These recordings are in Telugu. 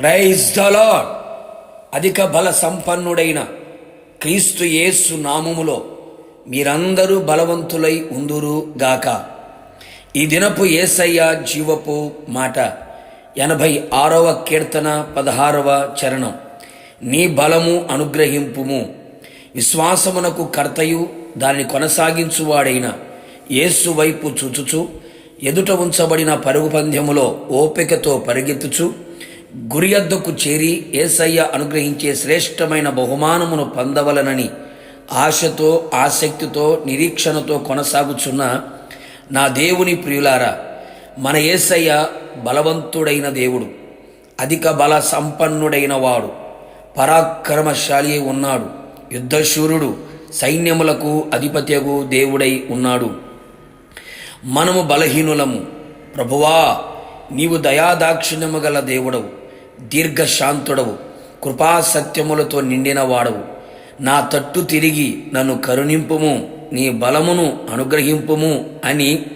ప్రైజ్ ద అధిక బల సంపన్నుడైన క్రీస్తు యేసు నామములో మీరందరూ బలవంతులై ఉందురు గాక. ఈ దినపు ఏసయ్య జీవపు మాట ఎనభై ఆరవ కీర్తన పదహారవ చరణం. నీ బలము అనుగ్రహింపుము. విశ్వాసమునకు కర్తయు దాన్ని కొనసాగించువాడైన యేసు వైపు చూచుచు ఎదుట ఉంచబడిన పరుగు పంద్యములో ఓపికతో పరిగెత్తుచు గురియద్దకు చేరి ఏసయ్య అనుగ్రహించే శ్రేష్టమైన బహుమానమును పొందవలనని ఆశతో ఆసక్తితో నిరీక్షణతో కొనసాగుచున్న నా దేవుని ప్రియులారా మన ఏసయ్య బలవంతుడైన దేవుడు అధిక బల సంపన్నుడైన వాడు పరాక్రమశాలి ఉన్నాడు యుద్ధశూరుడు సైన్యములకు అధిపత్యగు దేవుడై ఉన్నాడు. మనము బలహీనులము. ప్రభువా నీవు దయాదాక్షిణ్యము గల దేవుడవు. దీర్ఘశాంతుడవు. కృపాసత్యములతో నిండిన వాడవు నా తట్టు తిరిగి నన్ను కరుణింపుము నీ బలమును అనుగ్రహింపుము అని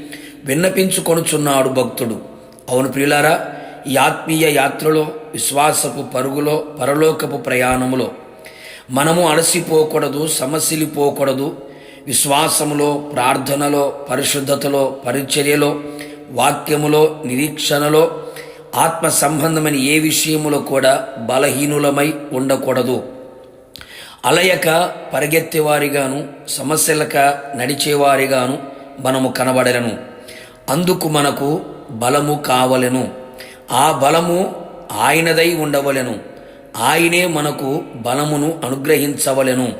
విన్నపించుకొనుచున్నాడు భక్తుడు. అవును ప్రియులారా ఈ ఆత్మీయ యాత్రలో విశ్వాసపు పరుగులో పరలోకపు ప్రయాణములో మనము అలసిపోకూడదు సమస్యలిపోకూడదు విశ్వాసములో ప్రార్థనలో పరిశుద్ధతలో పరిచర్యలో వాక్యములో నిరీక్షణలో ఆత్మ సంబంధమైన ఏ విషయములో కూడా బలహీనులమై ఉండకూడదు. అలయక పరిగెత్తేవారిగాను సమస్యలక నడిచేవారిగాను మనము కనబడలను. అందుకు మనకు బలము కావలెను. ఆ బలము ఆయనదై ఉండవలెను. ఆయనే మనకు బలమును అనుగ్రహించవలెను.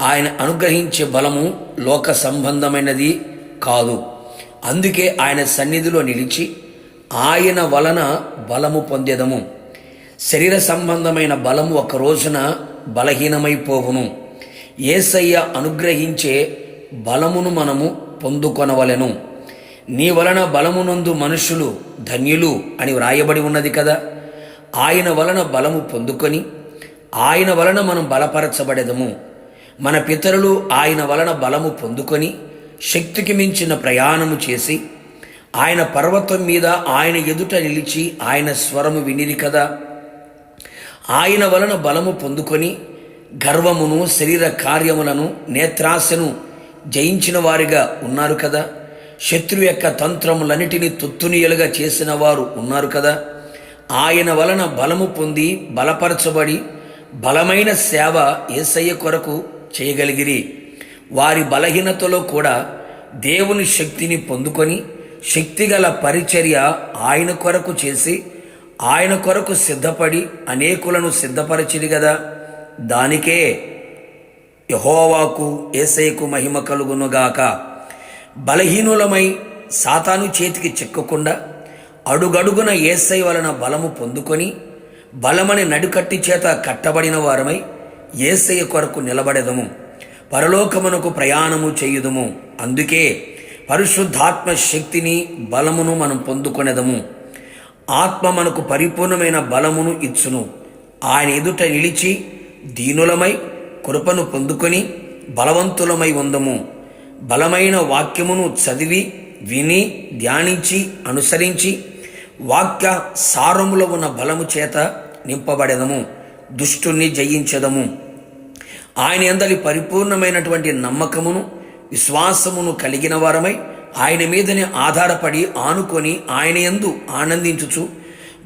ఆయన అనుగ్రహించే బలము లోక సంబంధమైనది కాదు. అందుకే ఆయన సన్నిధిలో నిలిచి ఆయన వలన బలము పొందేదము. శరీర సంబంధమైన బలము ఒక రోజున బలహీనమైపోవును. ఏసయ్య అనుగ్రహించే బలమును మనము పొందుకొనవలెను. నీ వలన బలమునందు మనుషులు ధన్యులు అని వ్రాయబడి ఉన్నది కదా. ఆయన వలన బలము పొందుకొని ఆయన వలన మనం బలపరచబడెదము. మన పితరులు ఆయన వలన బలము పొందుకొని శక్తికి మించిన ప్రయాణము చేసి ఆయన పర్వతం మీద ఆయన ఎదుట నిలిచి ఆయన స్వరము వినిరి కదా. ఆయన వలన బలము పొందుకొని గర్వమును శరీర కార్యములను నేత్రాశను జయించిన వారిగా ఉన్నారు కదా. శత్రు యొక్క తంత్రములన్నిటినీ తుత్తునియలుగా చేసిన వారు ఉన్నారు కదా. ఆయన వలన బలము పొంది బలపరచబడి బలమైన సేవ ఏసయ్య కొరకు చేయగలిగిరి. వారి బలహీనతలో కూడా దేవుని శక్తిని పొందుకొని శక్తిగల పరిచర్య ఆయన కొరకు చేసి ఆయన కొరకు సిద్ధపడి అనేకులను సిద్ధపరిచిది కదా దానికే యహోవాకు ఏసైకు మహిమ కలుగునుగాక బలహీనులమై సాతాను చేతికి చిక్కకుండా అడుగడుగున ఏసై వలన బలము పొందుకొని బలమని నడుకట్టి చేత కట్టబడిన వారమై ఏసయ్య కొరకు నిలబడెదము. పరలోకమునకు ప్రయాణము చేయుదుము. అందుకే పరిశుద్ధాత్మ శక్తిని బలమును మనం పొందుకొనేదము. ఆత్మ మనకు పరిపూర్ణమైన బలమును ఇచ్చును. ఆయన ఎదుట నిలిచి దీనులమై కృపను పొందుకొని బలవంతులమై ఉందము. బలమైన వాక్యమును చదివి విని ధ్యానించి అనుసరించి వాక్య సారములో ఉన్న బలము చేత నింపబడెదము. దుష్టుణ్ణి జయించదము. ఆయన ఎందలి పరిపూర్ణమైనటువంటి నమ్మకమును విశ్వాసమును కలిగిన వారమై ఆయన మీదనే ఆధారపడి ఆనుకొని ఆయన ఎందు ఆనందించుచు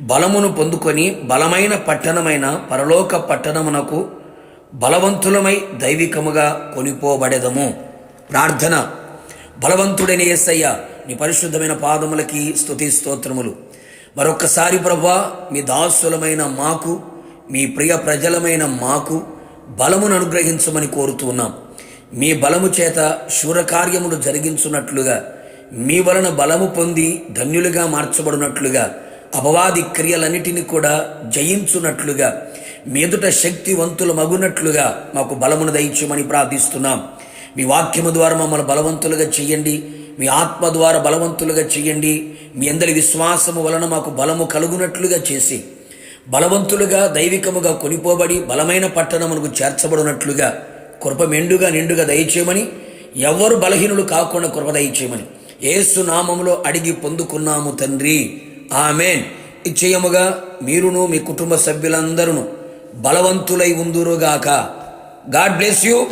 బలమును పొందుకొని బలమైన పట్టణమైన పరలోక పట్టణమునకు బలవంతులమై దైవికముగా కొనిపోబడెదము. ప్రార్థన. బలవంతుడైన యేసయ్య నీ పరిశుద్ధమైన పాదములకి స్థుతి స్తోత్రములు. మరొక్కసారి ప్రభా మీ దాసులమైన మాకు మీ ప్రియ ప్రజలమైన మాకు బలమును అనుగ్రహించమని కోరుతున్నాం మీ బలము చేత శూరకార్యములు జరిగించున్నట్లుగా మీ వలన బలము పొంది ధన్యులుగా మార్చబడినట్లుగా అపవాది క్రియలన్నిటిని కూడా జయించున్నట్లుగా మీదుట శక్తివంతులు మగునట్లుగా మాకు బలమును దయచేయమని ప్రార్థిస్తున్నాం. మీ వాక్యము ద్వారా మమ్మల్ని బలవంతులుగా చేయండి మీ ఆత్మ ద్వారా బలవంతులుగా చేయండి మీ అందరి విశ్వాసము వలన మాకు బలము కలుగునట్లుగా చేసి బలవంతులుగా దైవికముగా కొనిపోబడి బలమైన పట్టణమునకు చేర్చబడినట్లుగా కృప మెండుగా నిండుగా దయచేయమని ఎవరు బలహీనులు కాకుండా కృప దయచేయమని. ఏసు నామంలో అడిగి పొందుకున్నాము తండ్రి. ఆమెన్. నిశ్చయముగా మీరును మీ కుటుంబ సభ్యులందరూ బలవంతులై ఉందురుగాక. God bless you.